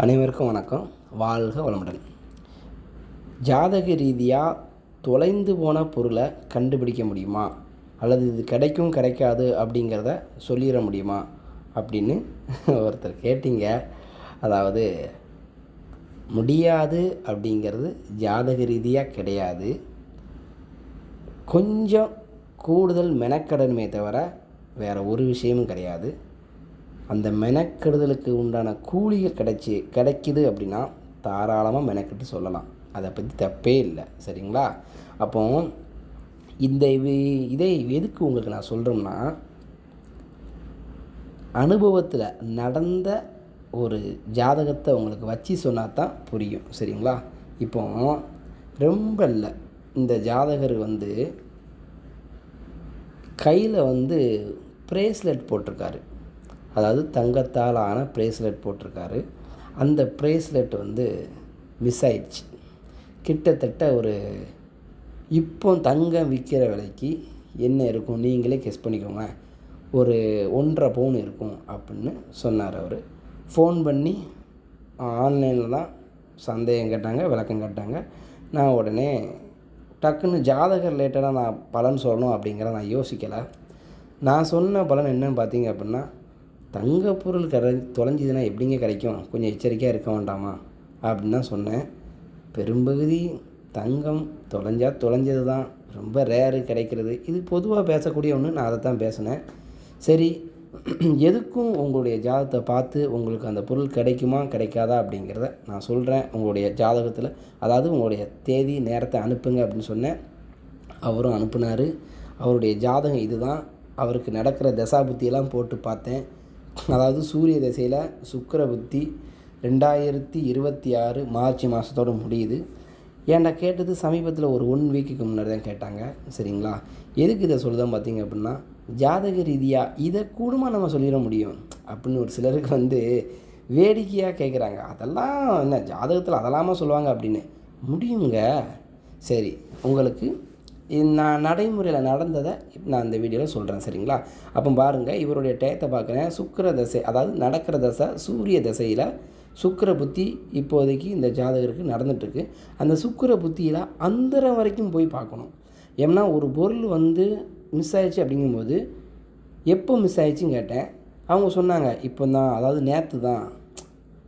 அனைவருக்கும் வணக்கம். வாழ்க வளமுடன். ஜாதக ரீதியாக தொலைந்து போன பொருளை கண்டுபிடிக்க முடியுமா? அல்லது இது கிடைக்கும் கிடைக்காது அப்படிங்கிறத சொல்லிட முடியுமா? அப்படின்னு ஒருத்தர் கேட்டீங்க. அதாவது முடியாது அப்படிங்கிறது ஜாதக ரீதியாக கிடையாது. கொஞ்சம் கூடுதல் மெனக்கடனுமே தவிர வேறு ஒரு விஷயமும் கிடையாது. அந்த மெனக்கெடுதலுக்கு உண்டான கூலிகள் கிடைச்சி கிடைக்குது அப்படின்னா தாராளமாக மெனக்கெட்டு சொல்லலாம். அதை பற்றி தப்பே இல்லை. சரிங்களா? அப்போ இந்த வி- இதை எதுக்கு உங்களுக்கு நான் சொல்கிறோம்னா அனுபவத்தில் நடந்த ஒரு ஜாதகத்தை உங்களுக்கு வச்சு சொன்னால் தான் புரியும். சரிங்களா? இப்போ ரொம்ப இல்லை. இந்த ஜாதகர் வந்து கையில் வந்து ப்ரேஸ்லெட் போட்டிருக்காரு. அதாவது தங்கத்தால் ஆன ப்ரேஸ்லெட் போட்டிருக்காரு. அந்த ப்ரேஸ்லெட் வந்து மிஸ் ஆயிடுச்சு. கிட்டத்தட்ட ஒரு இப்போ தங்கம் விற்கிற விலைக்கு என்ன இருக்கும்? நீங்களே கெஸ் பண்ணிக்கோங்க. ஒரு ஒன்றரை பவுன் இருக்கும் அப்படின்னு சொன்னார் அவர். ஃபோன் பண்ணி ஆன்லைனில் தான் சந்தேகம் கேட்டாங்க விளக்கம் கேட்டாங்க. நான் உடனே டக்குன்னு ஜாதக ரிலேட்டடாக நான் பலன் சொல்லணும் அப்படிங்கிற நான் யோசிக்கலை. நான் சொன்ன பலன் என்னன்னு பார்த்தீங்க அப்படின்னா தங்க பொருள் கரை தொலைஞ்சிதுன்னா எப்படிங்க கிடைக்கும்? கொஞ்சம் எச்சரிக்கையாக இருக்க வேண்டாமா? அப்படின்னு தான் சொன்னேன். பெரும்பகுதி தங்கம் தொலைஞ்சா தொலைஞ்சது தான் ரொம்ப ரேரு கிடைக்கிறது. இது பொதுவாக பேசக்கூடிய ஒன்று நான் அதை தான் பேசினேன். சரி எதுக்கும் உங்களுடைய ஜாதகத்தை பார்த்து உங்களுக்கு அந்த பொருள் கிடைக்குமா கிடைக்காதா அப்படிங்கிறத நான் சொல்கிறேன் உங்களுடைய ஜாதகத்தில் அதாவது உங்களுடைய தேதி நேரத்தை அனுப்புங்க அப்படின்னு சொன்னேன். அவரும் அனுப்புனார். அவருடைய ஜாதகம் இதுதான். அவருக்கு நடக்கிற தசாபுத்தியெல்லாம் போட்டு பார்த்தேன். அதாவது சூரிய திசையில் சுக்கிர புத்தி ரெண்டாயிரத்தி இருபத்தி ஆறு மார்ச் மாதத்தோட முடியுது. ஏன்டா கேட்டது சமீபத்தில் ஒரு ஒன் வீக்குக்கு முன்னாடி தான் கேட்டாங்க. சரிங்களா? எதுக்கு இதை சொல்லுதான் பார்த்தீங்க அப்படின்னா ஜாதக ரீதியாக இதை கூடுமா நம்ம சொல்லிட முடியும்? அப்படின்னு ஒரு சிலருக்கு வந்து வேடிக்கையாக கேட்குறாங்க அதெல்லாம் என்ன ஜாதகத்தில் அதெல்லாமா சொல்லுவாங்க அப்படின்னு. முடியுங்க. சரி உங்களுக்கு இது நான் நடைமுறையில் நடந்ததை நான் இந்த வீடியோவில் சொல்கிறேன் சரிங்களா? அப்போ பாருங்கள் இவருடைய டயத்தை பார்க்குறேன். சுக்கிர தசை அதாவது நடக்கிற தசை சூரிய தசையில் சுக்கர புத்தி இப்போதைக்கு இந்த ஜாதகருக்கு நடந்துட்டுருக்கு. அந்த சுக்கிர புத்தியில் அந்தரம் வரைக்கும் போய் பார்க்கணும். ஏன்னா ஒரு பொருள் வந்து மிஸ் ஆயிடுச்சு அப்படிங்கும்போது எப்போ மிஸ் ஆயிடுச்சுன்னு கேட்டேன். அவங்க சொன்னாங்க இப்போ தான் அதாவது நேற்று தான்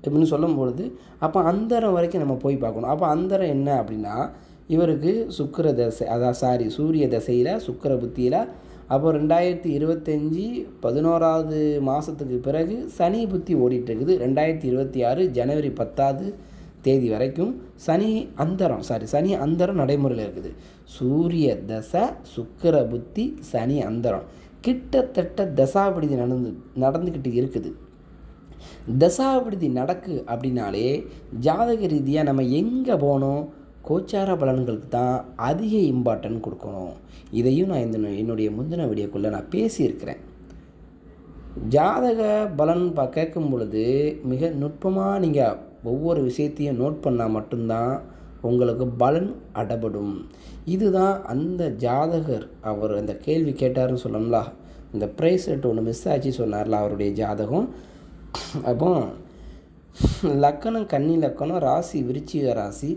அப்படின்னு சொல்லும்பொழுது அப்போ அந்தரம் வரைக்கும் நம்ம போய் பார்க்கணும். அப்போ அந்தரம் என்ன அப்படின்னா இவருக்கு சுக்கிர தசை அதான் சாரி சூரிய தசையில் சுக்கிர புத்தியில். அப்போ ரெண்டாயிரத்தி இருபத்தஞ்சி பதினோராவது மாதத்துக்கு பிறகு சனி புத்தி ஓடிட்டுருக்குது. ரெண்டாயிரத்தி இருபத்தி ஆறு ஜனவரி பத்தாவது தேதி வரைக்கும் சனி அந்தரம் சாரி சனி அந்தரம் நடைமுறையில் இருக்குது. சூரிய தசை சுக்கிர புத்தி சனி அந்தரம். கிட்டத்தட்ட தசாபடிதி நடந்து நடந்துக்கிட்டு இருக்குது. தசாபிடிதி நடக்கு அப்படின்னாலே ஜாதக ரீதியாக நம்ம எங்கே போனோம்? கோச்சார பலன்களுக்கு தான் அதிக இம்பார்ட்டன்ட் கொடுக்கணும். இதையும் நான் இந்த என்னுடைய முந்தின வீடியோக்குள்ளே நான் பேசியிருக்கிறேன். ஜாதக பலன் பா கேட்கும் பொழுது மிக நுட்பமாக நீங்கள் ஒவ்வொரு விஷயத்தையும் நோட் பண்ணால் மட்டும்தான் உங்களுக்கு பலன் அடபடும் இதுதான் அந்த ஜாதகர் அவர் அந்த கேள்வி கேட்டாருன்னு சொல்லணும்ல. இந்த ப்ரைஸ் ரேட் ஒன்று மிஸ் ஆச்சு சொன்னார்ல அவருடைய ஜாதகம். அப்போ லக்கணம் கன்னி லக்கணம் ராசி விருச்சிக ராசி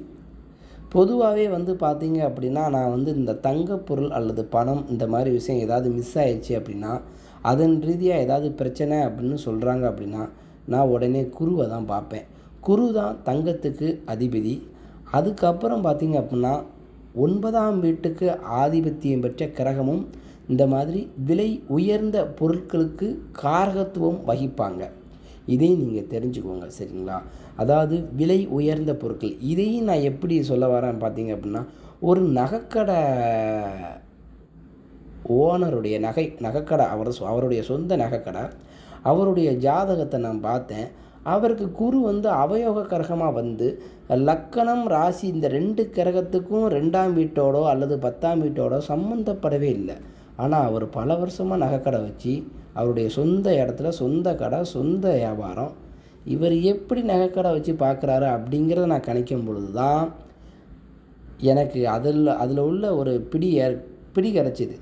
பொதுவாகவே வந்து பார்த்தீங்க அப்படின்னா நான் வந்து இந்த தங்கப்பொருள் அல்லது பணம் இந்த மாதிரி விஷயம் ஏதாவது மிஸ் ஆயிடுச்சு அப்படின்னா அதன் ரீதியாக ஏதாவது பிரச்சனை அப்படின்னு சொல்கிறாங்க அப்படின்னா நான் உடனே குருவை தான் பார்ப்பேன். குரு தான் தங்கத்துக்கு அதிபதி. அதுக்கப்புறம் பார்த்தீங்க அப்படின்னா ஒன்பதாம் வீட்டுக்கு ஆதிபத்தியம் பெற்ற கிரகமும் இந்த மாதிரி விலை உயர்ந்த பொருட்களுக்கு காரகத்துவம் வகிப்பாங்க. இதையும் நீங்கள் தெரிஞ்சுக்கோங்க சரிங்களா? அதாவது விலை உயர்ந்த பொருட்கள். இதையும் நான் எப்படி சொல்ல வரேன் பார்த்தீங்க அப்படின்னா ஒரு நகைக்கடை ஓனருடைய நகை நகைக்கடை அவர் சொ- அவருடைய சொந்த நகைக்கடை அவருடைய ஜாதகத்தை நான் பார்த்தேன். அவருக்கு குரு வந்து அவயோக கிரகமாக வந்து லக்கணம் ராசி இந்த ரெண்டு கிரகத்துக்கும் ரெண்டாம் வீட்டோடோ அல்லது பத்தாம் வீட்டோடோ சம்மந்தப்படவே இல்லை. ஆனால் அவர் பல வருஷமாக நகைக்கடை வச்சு அவருடைய சொந்த இடத்துல சொந்த கடை சொந்த வியாபாரம். இவர் எப்படி நகைக்கடை வச்சு பார்க்குறாரு அப்படிங்கிறத நான் கணிக்கும் பொழுது தான் எனக்கு அதில் அதில் உள்ள ஒரு பிடி ஏற்- பிடி கிடச்சிது.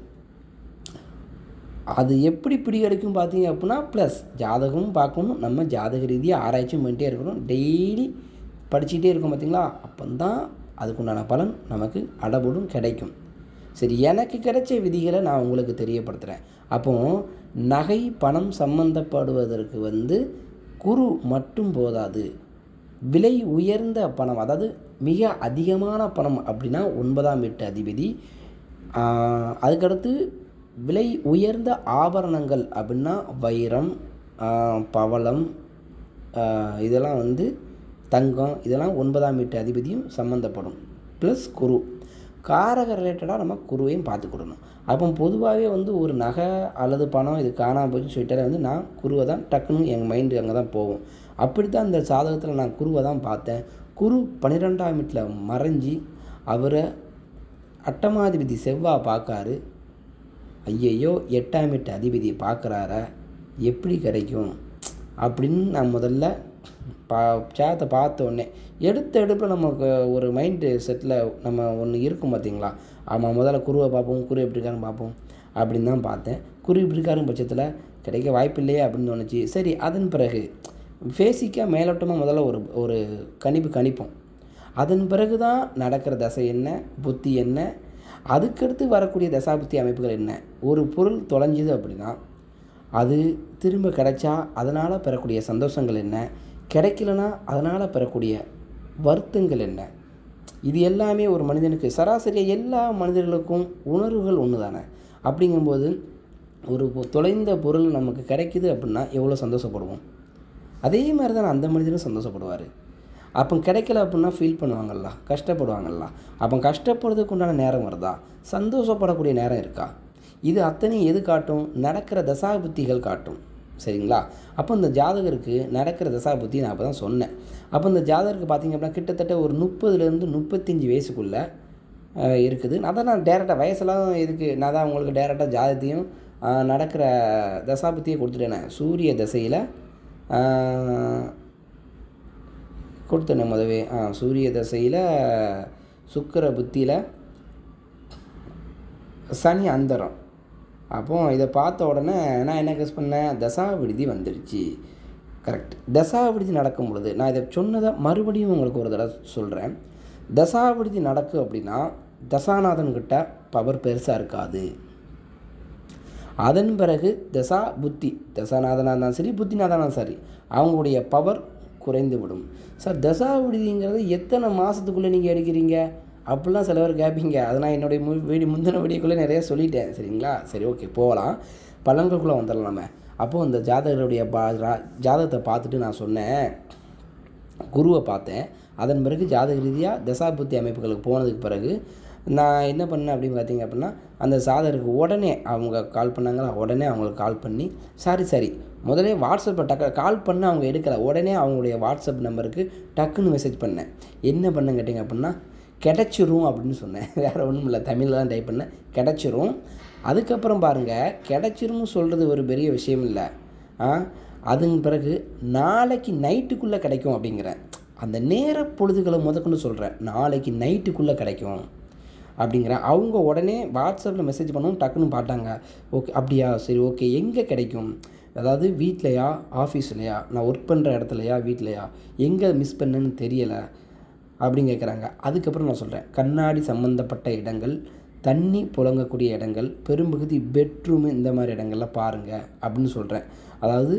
அது எப்படி பிடி கிடைக்கும் பார்த்தீங்க அப்படின்னா ப்ளஸ் ஜாதகமும் பார்க்கணும். நம்ம ஜாதக ரீதியாக ஆராய்ச்சியும் பண்ணிட்டே இருக்கணும். டெய்லி படிச்சுக்கிட்டே இருக்கோம் பார்த்தீங்களா? அப்போ தான் அதுக்குண்டான பலன் நமக்கு அடபடும் கிடைக்கும். சரி எனக்கு கிடைச்ச விதிகளை நான் உங்களுக்கு தெரியப்படுத்துகிறேன் அப்போது நகை பணம் சம்பந்தப்படுவதற்கு வந்து குரு மட்டும் போதாது. விலை உயர்ந்த பணம் அதாவது மிக அதிகமான பணம் அப்படின்னா ஒன்பதாம் வீட்டு அதிபதி. அதுக்கடுத்து விலை உயர்ந்த ஆபரணங்கள் அப்படின்னா வைரம் பவளம் இதெல்லாம் வந்து தங்கம் இதெல்லாம் ஒன்பதாம் வீட்டு அதிபதியும் சம்மந்தப்படும் ப்ளஸ் குரு. காரக ரிலேட்டடாக நம்ம குருவையும் பார்த்துக்கிடணும் அப்போ பொதுவாகவே வந்து ஒரு நகை அல்லது பணம் இது காணாமல் போச்சுன்னு சொல்லிட்டாலே வந்து நான் குருவை தான் டக்குன்னு எங்கள் மைண்டு அங்கே தான் போகும். அப்படி தான் இந்த சாதகத்தில் நான் குருவை தான் பார்த்தேன். குரு பன்னிரெண்டாம் வீட்டில் மறைஞ்சி அவரை அட்டமாதிபதி செவ்வா பார்க்காரு. ஐயையோ எட்டாம் வீட்டு அதிபதி பார்க்குறாரா? எப்படி கிடைக்கும்? அப்படின்னு நான் முதல்ல பா சேத்தை பார்த்த உடனே எடுத்த எடுப்பில் நமக்கு ஒரு மைண்டு செட்டில் நம்ம ஒன்று இருக்கும் பார்த்தீங்களா ஆமாம் முதல்ல குருவை பார்ப்போம் குரு எப்படி இருக்காருன்னு பார்ப்போம் அப்படின்னு தான் பார்த்தேன். குரு இப்படி இருக்காருன்னு பட்சத்தில் கிடைக்க வாய்ப்பு இல்லையே அப்படின்னு தோணுச்சு. சரி அதன் பிறகு பேசிக்காக மேலோட்டமாக முதல்ல ஒரு ஒரு கணிப்பு கணிப்போம். அதன் பிறகு தான் நடக்கிற தசை என்ன புத்தி என்ன அதுக்கடுத்து வரக்கூடிய தசாபுத்தி அமைப்புகள் என்ன? ஒரு பொருள் தொலைஞ்சுது அப்படின்னா அது திரும்ப கிடைச்சா அதனால் பெறக்கூடிய சந்தோஷங்கள் என்ன? கிடைக்கலனா அதனால் பெறக்கூடிய வருத்தங்கள் என்ன? இது எல்லாமே ஒரு மனிதனுக்கு சராசரியாக எல்லா மனிதர்களுக்கும் உணர்வுகள் ஒன்று தானே அப்படிங்கும்போது ஒரு தொலைந்த பொருள் நமக்கு கிடைக்குது அப்படின்னா எவ்வளோ சந்தோஷப்படுவோம்? அதே மாதிரி தான் அந்த மனிதனும் சந்தோஷப்படுவார். அப்போ கிடைக்கல அப்படின்னா ஃபீல் பண்ணுவாங்கல்ல கஷ்டப்படுவாங்கல்ல. அப்போ கஷ்டப்படுறதுக்கு உண்டான நேரம் வருதா? சந்தோஷப்படக்கூடிய நேரம் இருக்கா? இது அத்தனையும் எது காட்டும்? நடக்கிற தசாபுத்திகள் காட்டும். சரிங்களா? அப்போ இந்த ஜாதகருக்கு நடக்கிற தசாபுத்தி நான் அப்போ தான் சொன்னேன். அப்போ இந்த ஜாதகருக்கு பார்த்திங்க அப்படின்னா கிட்டத்தட்ட ஒரு முப்பதுலேருந்து முப்பத்தஞ்சு வயசுக்குள்ளே இருக்குது. அதான் நான் டேரெக்டாக வயசெல்லாம் இருக்குது நான் தான் உங்களுக்கு டேரெக்டாக ஜாதகத்தையும் நடக்கிற தசாபுத்தியை கொடுத்துட்டேனே. சூரிய தசையில் கொடுத்தேனே முதவே. ஆ சூரிய தசையில் சுக்கிர புத்தியில் சனி அந்தரம். அப்போ இதை பார்த்த உடனே நான் என்ன கெஸ் பண்ணேன்? தசா விடுதி வந்துடுச்சு கரெக்ட் தசாவிடுதி நடக்கும் பொழுது நான் இதை சொன்னதை மறுபடியும் உங்களுக்கு ஒரு தடவை சொல்கிறேன் தசாவிடுதி நடக்கு அப்படின்னா தசாநாதன்கிட்ட பவர் பெருசாக இருக்காது. அதன் பிறகு தசா புத்தி தசாநாதனாக இருந்தாலும் சரி புத்திநாதனாக சரி அவங்களுடைய பவர் குறைந்து விடும். சார் தசா விடுதிங்கிறது எத்தனை மாதத்துக்குள்ளே நீங்கள் எடுக்கிறீங்க? அப்படிலாம் சில பேர் கேட்பீங்க அதை நான் என்னுடைய மு வீடியோ முந்தின வீடியோக்குள்ளே நிறைய சொல்லிட்டேன். சரிங்களா? சரி ஓகே போகலாம். பழங்களுக்குள்ளே வந்துடலாம் நம்ம. அப்போது அந்த ஜாதகருடைய பா ஜாதகத்தை பார்த்துட்டு நான் சொன்னேன். குருவை பார்த்தேன். அதன் பிறகு ஜாதக ரீதியாக தசாபுத்தி அமைப்புகளுக்கு போனதுக்கு பிறகு நான் என்ன பண்ணேன் அப்படின்னு பார்த்தீங்க அப்படின்னா அந்த சாதகருக்கு உடனே அவங்க கால் பண்ணாங்களா? உடனே அவங்களுக்கு கால் பண்ணி சாரி சாரி. முதலே வாட்ஸ்அப்பில் டக்கு கால் பண்ண அவங்க எடுக்கலை. உடனே அவங்களுடைய வாட்ஸ்அப் நம்பருக்கு டக்குன்னு மெசேஜ் பண்ணேன். என்ன பண்ணேன் கேட்டிங்க அப்படின்னா கிடச்சிரும் அப்படின்னு சொன்னேன். வேறு ஒன்றும் இல்லை தமிழில் தான் டைப் பண்ணேன். கிடச்சிரும். அதுக்கப்புறம் பாருங்கள் கிடச்சிரும்னு சொல்கிறது ஒரு பெரிய விஷயம் இல்லை. ஆ அதுங்க பிறகு நாளைக்கு நைட்டுக்குள்ளே கிடைக்கும் அப்படிங்கிறேன். அந்த நேர பொழுதுகளை முதற்கொண்டு சொல்கிறேன் நாளைக்கு நைட்டுக்குள்ளே கிடைக்கும் அப்படிங்கிறேன். அவங்க உடனே வாட்ஸ்அப்பில் மெசேஜ் பண்ணவும் டக்குன்னு பார்த்தாங்க. ஓகே அப்படியா? சரி ஓகே. எங்கே கிடைக்கும்? அதாவது வீட்லையா? ஆஃபீஸ்லையா நான் ஒர்க் பண்ணுற இடத்துலையா? வீட்லையா? எங்கே மிஸ் பண்ணேன்னு தெரியலை அப்படின்னு கேட்குறாங்க அதுக்கப்புறம் நான் சொல்கிறேன் கண்ணாடி சம்மந்தப்பட்ட இடங்கள் தண்ணி புழங்கக்கூடிய இடங்கள் பெரும்பகுதி பெட்ரூமு இந்த மாதிரி இடங்கள்லாம் பாருங்கள் அப்படின்னு சொல்கிறேன் அதாவது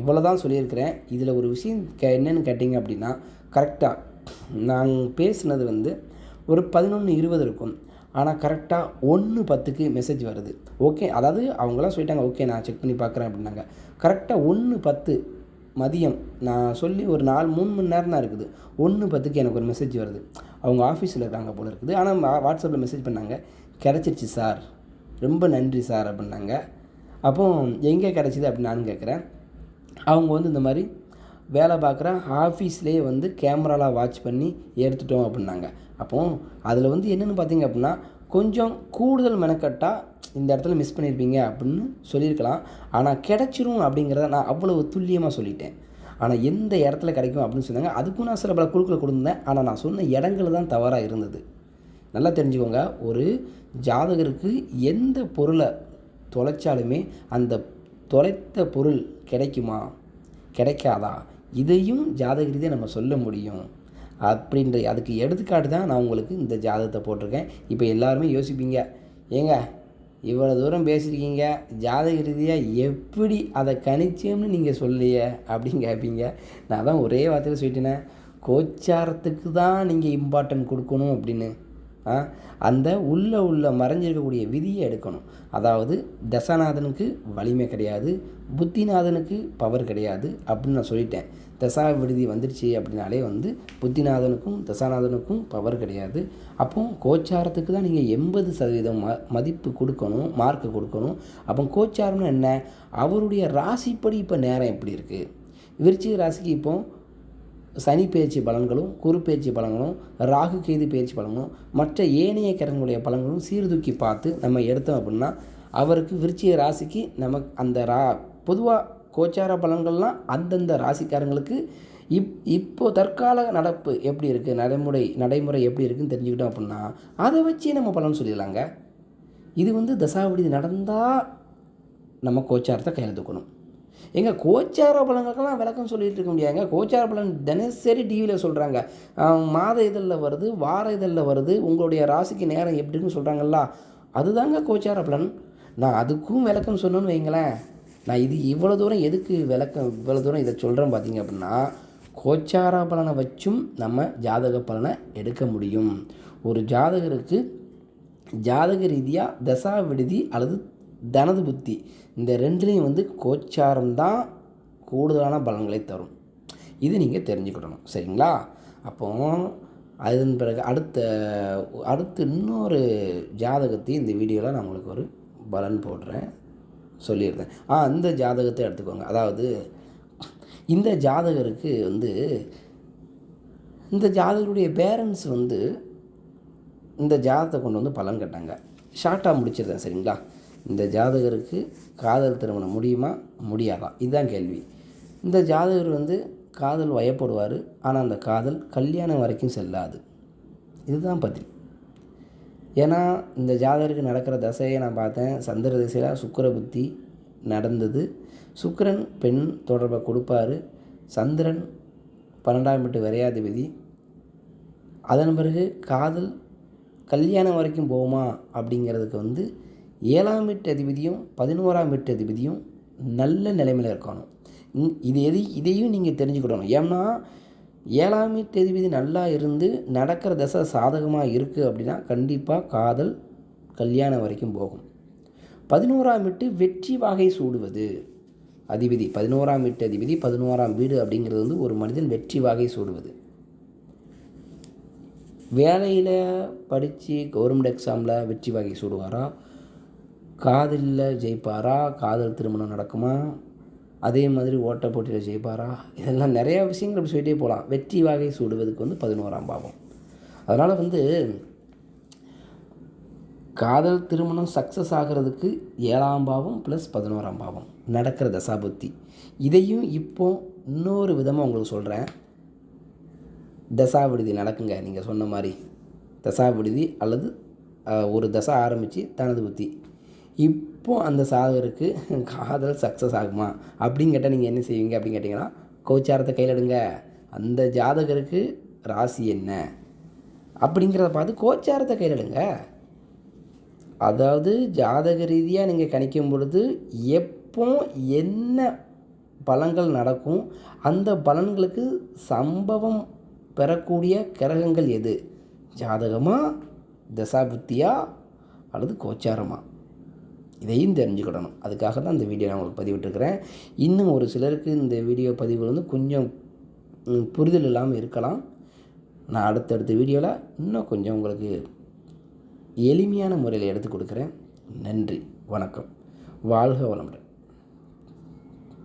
இவ்வளோ தான் சொல்லியிருக்கிறேன். இதில் ஒரு விஷயம் கே என்னென்னு கேட்டிங்க அப்படின்னா கரெக்டாக நான் பேசுனது வந்து ஒரு பதினொன்று இருபது இருக்கும். ஆனால் கரெக்டாக ஒன்று பத்துக்கு மெசேஜ் வருது. ஓகே அதாவது அவங்களாம் சொல்லிட்டாங்க ஓகே நான் செக் பண்ணி பார்க்குறேன் அப்படின்னாங்க. கரெக்டாக ஒன்று பத்து மதியம். நான் சொல்லி ஒரு நாலு மூணு மணி நேரம் தான் இருக்குது. ஒன்று பத்துக்கு எனக்கு ஒரு மெசேஜ் வருது. அவங்க ஆஃபீஸில் இருக்காங்க போல இருக்குது. ஆனால் வாட்ஸ்அப்பில் மெசேஜ் பண்ணாங்க. கிடச்சிருச்சு சார். ரொம்ப நன்றி சார் அப்படின்னாங்க. அப்போ எங்கே கிடச்சிது அப்படின்னு நான் கேட்குறேன் அவங்க வந்து இந்த மாதிரி வேலை பார்க்குற ஆஃபீஸ்லேயே வந்து கேமராலாம் வாட்ச் பண்ணி எடுத்துட்டோம் அப்படின்னாங்க. அப்போ அதில் வந்து என்னென்னு பார்த்தீங்க அப்படின்னா கொஞ்சம் கூடுதல் மெனக்கட்டாக இந்த இடத்துல மிஸ் பண்ணியிருப்பீங்க அப்படின்னு சொல்லியிருக்கலாம். ஆனால் கிடச்சிரும் அப்படிங்கிறத நான் அவ்வளவு துல்லியமாக சொல்லிட்டேன். ஆனால் எந்த இடத்துல கிடைக்கும் அப்படின்னு சொன்னாங்க. அதுக்கும் நான் சில பல குழுக்களை கொடுத்தேன் ஆனால் நான் சொன்ன இடங்கள் தான் தவறாக இருந்தது. நல்லா தெரிஞ்சுக்கோங்க. ஒரு ஜாதகருக்கு எந்த பொருளை தொலைச்சாலுமே அந்த தொலைத்த பொருள் கிடைக்குமா? கிடைக்காதா? இதையும் ஜாதக ரீதியாக நம்ம சொல்ல முடியும். அப்படின்ற அதுக்கு எடுத்துக்காட்டு தான் நான் உங்களுக்கு இந்த ஜாதகத்தை போட்டிருக்கேன். இப்போ எல்லாருமே யோசிப்பீங்க. ஏங்க இவ்வளோ தூரம் பேசியிருக்கீங்க. ஜாதக ரீதியாக எப்படி அதை கணிச்சோம்னு நீங்கள் சொல்லியே அப்படின்னு கேட்பீங்க நான் தான் ஒரே வார்த்தையில் சொல்லிட்டேனே. கோச்சாரத்துக்கு தான் நீங்கள் இம்பார்ட்டன்ட் கொடுக்கணும் அப்படின்னு. அந்த உள்ளே உள்ள மறைஞ்சிருக்கக்கூடிய விதியை எடுக்கணும். அதாவது தசாநாதனுக்கு வலிமை கிடையாது புத்திநாதனுக்கு பவர் கிடையாது அப்படின்னு நான் சொல்லிட்டேன். தசா விடுதி வந்துருச்சு அப்படின்னாலே வந்து புத்திநாதனுக்கும் தசாநாதனுக்கும் பவர் கிடையாது. அப்போ கோச்சாரத்துக்கு தான் நீங்கள் எண்பது சதவீதம் ம மதிப்பு கொடுக்கணும் மார்க்கு கொடுக்கணும். அப்போ கோச்சாரம்னு என்ன? அவருடைய ராசிப்படி இப்போ நேரம் எப்படி இருக்குது விருச்சிக ராசிக்கு இப்போது சனி பயிற்சி பலன்களும் குரு பயிற்சி பலன்களும் ராகு கேது பயிற்சி பலன்களும் மற்ற ஏனைய கிரகங்களுடைய பலன்களும் சீர்தூக்கி பார்த்து நம்ம எடுத்தோம் அப்படின்னா அவருக்கு விருச்சிய ராசிக்கு நமக்கு அந்த ரா பொதுவாக கோச்சார பலன்கள்லாம் அந்தந்த ராசிக்காரங்களுக்கு இப் இப்போ தற்கால நடப்பு எப்படி இருக்குது நடைமுறை நடைமுறை எப்படி இருக்குன்னு தெரிஞ்சுக்கிட்டோம் அப்படின்னா அதை வச்சு நம்ம பலன் சொல்லிடலாங்க. இது வந்து தசாவடி நடந்தால் நம்ம கோச்சாரத்தை கையெழுத்துக்கணும் எங்கள் கோச்சார பலன்களுக்கெல்லாம் விளக்கம் சொல்லிகிட்டு இருக்க முடியாதுங்க கோச்சார பலன் தினசரி டிவியில் சொல்கிறாங்க மாத இதழில் வருது வார இதழில் வருது உங்களுடைய ராசிக்கு நேரம் எப்படின்னு சொல்கிறாங்கல்ல அதுதாங்க கோச்சார பலன். நான் அதுக்கும் விளக்கம் சொன்னோன்னு வைங்களேன். நான் இது இவ்வளோ தூரம் எதுக்கு விளக்கம் இவ்வளோ தூரம் இதை சொல்கிறேன் பார்த்தீங்க அப்படின்னா கோச்சார பலனை வச்சும் நம்ம ஜாதக பலனை எடுக்க முடியும். ஒரு ஜாதகருக்கு ஜாதக ரீதியாக தசா விடுதி அல்லது தனது புத்தி. இந்த ரெண்டுலேயும் வந்து கோச்சாரம் தான் கூடுதலான பலன்களை தரும். இது நீங்கள் தெரிஞ்சுக்கிடணும் சரிங்களா? அப்போ அதன் பிறகு அடுத்த அடுத்து இன்னொரு ஜாதகத்தையும் இந்த வீடியோவில் நான் உங்களுக்கு ஒரு பலன் போடுறேன். சொல்லியிருந்தேன். ஆ இந்த ஜாதகத்தை எடுத்துக்கோங்க. அதாவது இந்த ஜாதகருக்கு வந்து இந்த ஜாதகருடைய பேரண்ட்ஸ் வந்து இந்த ஜாதகத்தை கொண்டு வந்து பலன் கட்டாங்க. ஷார்ட்டாக முடிச்சிருந்தேன். சரிங்களா? இந்த ஜாதகருக்கு காதல் திருமணம் முடியுமா? முடியாதா? இதுதான் கேள்வி. இந்த ஜாதகர் வந்து காதல் வயப்படுவார் ஆனால் அந்த காதல் கல்யாணம் வரைக்கும் செல்லாது. இதுதான் பதில். ஏன்னா இந்த ஜாதகருக்கு நடக்கிற தசையை நான் பார்த்தேன். சந்திர திசையில் சுக்கர புத்தி நடந்தது. சுக்கரன் பெண் தொடர்பை கொடுப்பாரு. சந்திரன் பன்னெண்டாம் வீட்டு விரையாதிபதி. அதன் பிறகு காதல் கல்யாணம் வரைக்கும் போகுமா? அப்படிங்கிறதுக்கு வந்து ஏழாம் வீட்டு அதிபதியும் பதினோராம் வீட்டு அதிபதியும் நல்ல நிலைமையில் இருக்கணும். இது எது இதையும் நீங்கள் தெரிஞ்சுக்கிடணும். ஏன்னா ஏழாம் வீட்டு அதிபதி நல்லா இருந்து நடக்கிற தசை சாதகமாக இருக்குது அப்படின்னா கண்டிப்பாக காதல் கல்யாணம் வரைக்கும் போகும். பதினோராம் வீட்டு வெற்றி வாகை சூடுவது. அதிபதி பதினோராம் வீட்டு அதிபதி பதினோராம் வீடு அப்படிங்கிறது வந்து ஒரு மனிதன் வெற்றி வாகை சூடுவது. வேலையில் படித்து கவர்மெண்ட் எக்ஸாமில் வெற்றி வாகை சூடுவாரா? காதலில் ஜெயிப்பாரா? காதல் திருமணம் நடக்குமா? அதே மாதிரி ஓட்ட போட்டியில் ஜெயிப்பாரா? இதெல்லாம் நிறையா விஷயங்கள் அப்படி சொல்லிட்டே போகலாம். வெற்றி வாகை சூடுவதுக்கு வந்து பதினோராம் பாவம். அதனால் வந்து காதல் திருமணம் சக்ஸஸ் ஆகிறதுக்கு ஏழாம் பாவம் ப்ளஸ் பதினோராம் பாவம் நடக்கிற தசாபுத்தி. இதையும் இப்போ இன்னொரு விதமாக உங்களுக்கு சொல்கிறேன் தசா விடுதி நடக்குங்க. நீங்கள் சொன்ன மாதிரி தசா விடுதி அல்லது ஒரு தசை ஆரம்பித்து தனது புத்தி. இப்போ அந்த சாதகருக்கு காதல் சக்ஸஸ் ஆகுமா? அப்படின்னு கேட்டால் நீங்கள் என்ன செய்வீங்க அப்படின்னு கேட்டிங்கன்னா கோச்சாரத்தை கையில் எடுங்க அந்த ஜாதகருக்கு ராசி என்ன? அப்படிங்கிறத பார்த்து கோச்சாரத்தை கையில் எடுங்க அதாவது ஜாதக ரீதியாக நீங்கள் கணிக்கும் பொழுது எப்போ என்ன பலன்கள் நடக்கும் அந்த பலன்களுக்கு சம்பவம் பெறக்கூடிய கிரகங்கள் எது? ஜாதகமா தசாபுத்தியா அல்லது கோச்சாரமாக இதையும் தெரிஞ்சுக்கிடணும். அதுக்காக தான் இந்த வீடியோ நான் உங்களுக்கு பதிவிட்டுருக்கிறேன். இன்னும் ஒரு சிலருக்கு இந்த வீடியோ பதிவுகள் வந்து கொஞ்சம் புரிதல் இல்லாமல் இருக்கலாம். நான் அடுத்தடுத்த வீடியோவில் இன்னும் கொஞ்சம் உங்களுக்கு எளிமையான முறையில் எடுத்து கொடுக்குறேன். நன்றி. வணக்கம். வாழ்க வளமுடன்.